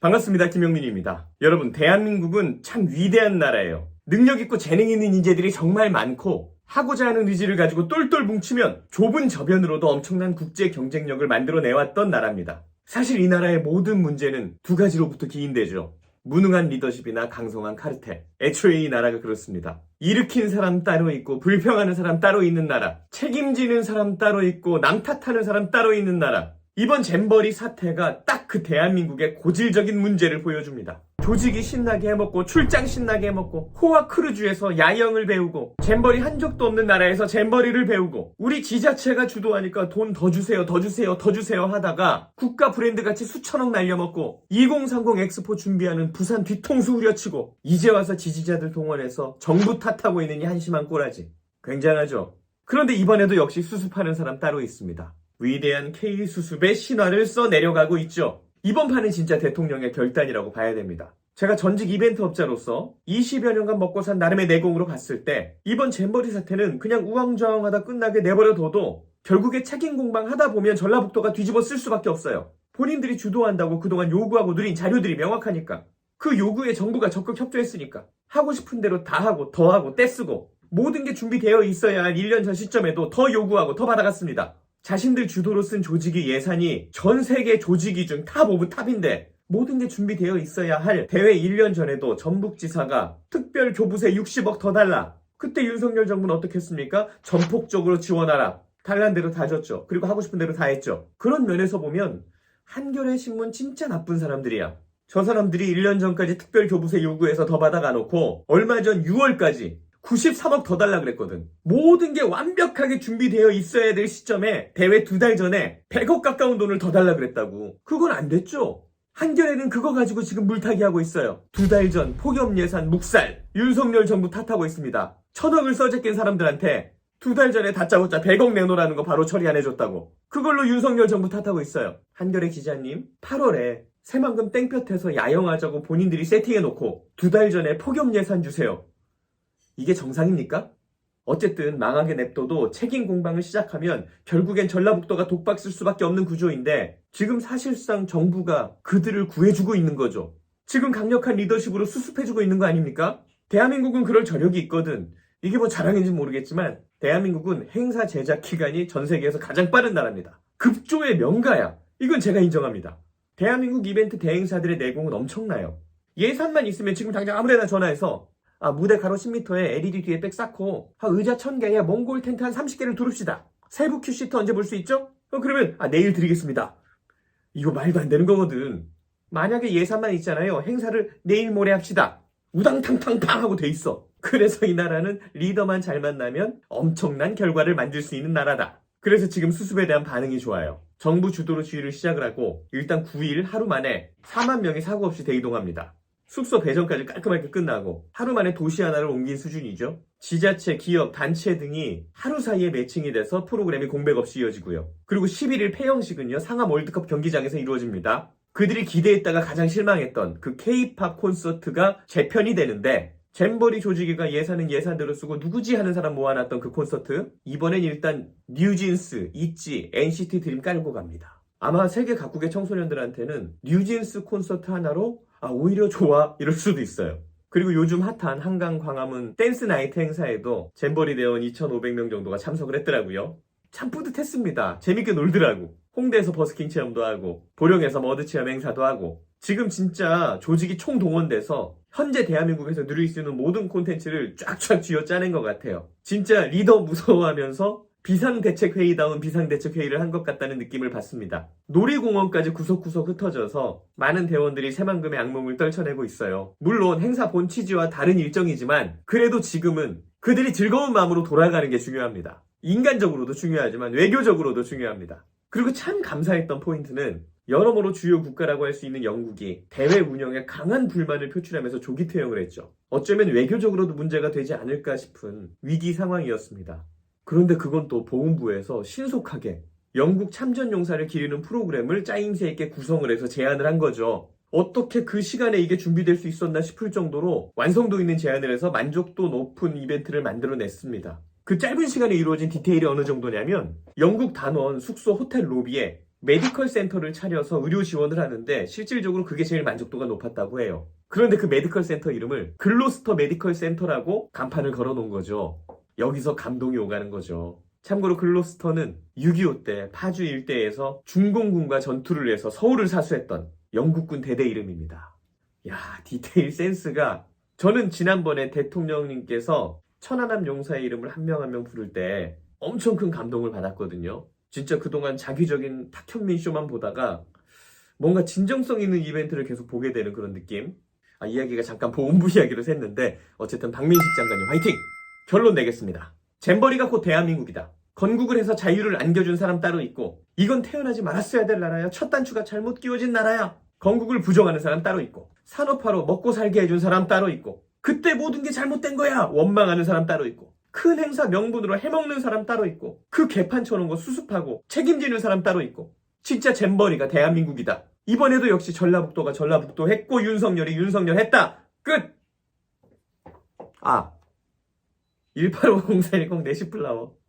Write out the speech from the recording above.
반갑습니다. 김영민입니다. 여러분, 대한민국은 참 위대한 나라예요. 능력 있고 재능 있는 인재들이 정말 많고 하고자 하는 의지를 가지고 똘똘 뭉치면 좁은 저변으로도 엄청난 국제 경쟁력을 만들어내왔던 나라입니다. 사실 이 나라의 모든 문제는 두 가지로부터 기인되죠. 무능한 리더십이나 강성한 카르텔. 애초에 이 나라가 그렇습니다. 일으킨 사람 따로 있고 불평하는 사람 따로 있는 나라. 책임지는 사람 따로 있고 남 탓하는 사람 따로 있는 나라. 이번 잼버리 사태가 딱 그 대한민국의 고질적인 문제를 보여줍니다. 조직이 신나게 해먹고 출장 신나게 해먹고 호화 크루즈에서 야영을 배우고 잼버리 한 적도 없는 나라에서 잼버리를 배우고 우리 지자체가 주도하니까 돈 더 주세요 더 주세요 더 주세요 하다가 국가 브랜드 같이 수천억 날려먹고 2030 엑스포 준비하는 부산 뒤통수 후려치고 이제 와서 지지자들 동원해서 정부 탓하고 있는 이 한심한 꼬라지. 굉장하죠? 그런데 이번에도 역시 수습하는 사람 따로 있습니다 위대한 K수습의 신화를 써 내려가고 있죠. 이번 판은 진짜 대통령의 결단이라고 봐야 됩니다. 제가 전직 이벤트 업자로서 20여 년간 먹고 산 나름의 내공으로 봤을 때 이번 잼버리 사태는 그냥 우왕좌왕하다 끝나게 내버려 둬도 결국에 책임 공방 하다 보면 전라북도가 뒤집어 쓸 수밖에 없어요. 본인들이 주도한다고 그동안 요구하고 누린 자료들이 명확하니까. 그 요구에 정부가 적극 협조했으니까. 하고 싶은 대로 다 하고 더 하고 떼쓰고 모든 게 준비되어 있어야 할 1년 전 시점에도 더 요구하고 더 받아갔습니다. 자신들 주도로 쓴 조직의 예산이 전 세계 조직이 중 탑 오브 탑인데 모든 게 준비되어 있어야 할 대회 1년 전에도 전북지사가 특별 교부세 60억 더 달라. 그때 윤석열 정부는 어떻게 했습니까? 전폭적으로 지원하라. 달란 대로 다 줬죠. 그리고 하고 싶은 대로 다 했죠. 그런 면에서 보면 한겨레 신문 진짜 나쁜 사람들이야. 저 사람들이 1년 전까지 특별 교부세 요구해서 더 받아가 놓고 얼마 전 6월까지 93억 더 달라 그랬거든. 모든 게 완벽하게 준비되어 있어야 될 시점에 대회 두 달 전에 100억 가까운 돈을 더 달라 그랬다고. 그건 안 됐죠. 한겨레는 그거 가지고 지금 물타기 하고 있어요. 두 달 전 폭염 예산 묵살 윤석열 정부 탓하고 있습니다. 천억을 써제낀 사람들한테 두 달 전에 다짜고짜 100억 내놓으라는 거 바로 처리 안 해줬다고. 그걸로 윤석열 정부 탓하고 있어요. 한겨레 기자님, 8월에 새만금 땡볕에서 야영하자고 본인들이 세팅해놓고 두 달 전에 폭염 예산 주세요. 이게 정상입니까? 어쨌든 망하게 냅둬도 책임 공방을 시작하면 결국엔 전라북도가 독박 쓸 수밖에 없는 구조인데 지금 사실상 정부가 그들을 구해주고 있는 거죠. 지금 강력한 리더십으로 수습해주고 있는 거 아닙니까? 대한민국은 그럴 저력이 있거든. 이게 뭐 자랑인지 모르겠지만 대한민국은 행사 제작 기간이 전 세계에서 가장 빠른 나라입니다. 급조의 명가야. 이건 제가 인정합니다. 대한민국 이벤트 대행사들의 내공은 엄청나요. 예산만 있으면 지금 당장 아무데나 전화해서 아, 무대 가로 10m에 LED 뒤에 백 쌓고, 아, 의자 1000개에 몽골 텐트 한 30개를 두릅시다. 세부 큐 시트 언제 볼 수 있죠? 어, 그러면, 아, 내일 드리겠습니다. 이거 말도 안 되는 거거든. 만약에 예산만 있잖아요. 행사를 내일 모레 합시다. 우당탕탕탕 하고 돼 있어. 그래서 이 나라는 리더만 잘 만나면 엄청난 결과를 만들 수 있는 나라다. 그래서 지금 수습에 대한 반응이 좋아요. 정부 주도로 지휘를 시작을 하고 일단 9일 하루 만에 4만 명이 사고 없이 대이동합니다. 숙소 배정까지 깔끔하게 끝나고 하루 만에 도시 하나를 옮긴 수준이죠. 지자체, 기업, 단체 등이 하루 사이에 매칭이 돼서 프로그램이 공백 없이 이어지고요. 그리고 11일 폐영식은요 상암 월드컵 경기장에서 이루어집니다. 그들이 기대했다가 가장 실망했던 그 K-팝 콘서트가 재편이 되는데 잼버리 조직위가 예산은 예산대로 쓰고 누구지 하는 사람 모아놨던 그 콘서트 이번엔 일단 뉴진스, 있지, NCT 드림 깔고 갑니다. 아마 세계 각국의 청소년들한테는 뉴진스 콘서트 하나로 아 오히려 좋아 이럴 수도 있어요. 그리고 요즘 핫한 한강 광화문 댄스 나이트 행사에도 잼버리 대원 2,500명 정도가 참석을 했더라고요. 참 뿌듯했습니다. 재밌게 놀더라고. 홍대에서 버스킹 체험도 하고 보령에서 머드 체험 행사도 하고 지금 진짜 조직이 총동원돼서 현재 대한민국에서 누릴 수 있는 모든 콘텐츠를 쫙쫙 쥐어 짜낸 것 같아요. 진짜 리더 무서워하면서 비상대책회의다운 비상대책회의를 한 것 같다는 느낌을 받습니다. 놀이공원까지 구석구석 흩어져서 많은 대원들이 새만금의 악몽을 떨쳐내고 있어요. 물론 행사 본 취지와 다른 일정이지만 그래도 지금은 그들이 즐거운 마음으로 돌아가는 게 중요합니다. 인간적으로도 중요하지만 외교적으로도 중요합니다. 그리고 참 감사했던 포인트는 여러모로 주요 국가라고 할 수 있는 영국이 대회 운영에 강한 불만을 표출하면서 조기 퇴영을 했죠. 어쩌면 외교적으로도 문제가 되지 않을까 싶은 위기 상황이었습니다. 그런데 그건 또 보훈부에서 신속하게 영국 참전용사를 기리는 프로그램을 짜임새 있게 구성을 해서 제안을 한 거죠. 어떻게 그 시간에 이게 준비될 수 있었나 싶을 정도로 완성도 있는 제안을 해서 만족도 높은 이벤트를 만들어냈습니다. 그 짧은 시간에 이루어진 디테일이 어느 정도냐면 영국 단원 숙소 호텔 로비에 메디컬 센터를 차려서 의료 지원을 하는데 실질적으로 그게 제일 만족도가 높았다고 해요. 그런데 그 메디컬 센터 이름을 글로스터 메디컬 센터라고 간판을 걸어 놓은 거죠. 여기서 감동이 오가는 거죠. 참고로 글로스터는 6.25 때 파주 일대에서 중공군과 전투를 해서 서울을 사수했던 영국군 대대 이름입니다. 야, 디테일 센스가 저는 지난번에 대통령님께서 천안함 용사의 이름을 한명 한 명 부를 때 엄청 큰 감동을 받았거든요. 진짜 그동안 자기적인 탁현민 쇼만 보다가 뭔가 진정성 있는 이벤트를 계속 보게 되는 그런 느낌. 아, 이야기가 잠깐 보험부 이야기로 샜는데 어쨌든 박민식 장관님 화이팅! 결론 내겠습니다. 잼버리가 곧 대한민국이다. 건국을 해서 자유를 안겨준 사람 따로 있고 이건 태어나지 말았어야 될 나라야. 첫 단추가 잘못 끼워진 나라야. 건국을 부정하는 사람 따로 있고 산업화로 먹고 살게 해준 사람 따로 있고 그때 모든 게 잘못된 거야. 원망하는 사람 따로 있고 큰 행사 명분으로 해먹는 사람 따로 있고 그 개판 쳐놓은 거 수습하고 책임지는 사람 따로 있고 진짜 잼버리가 대한민국이다. 이번에도 역시 전라북도가 전라북도 했고 윤석열이 윤석열 했다. 끝! 아 1850-410 내시플라워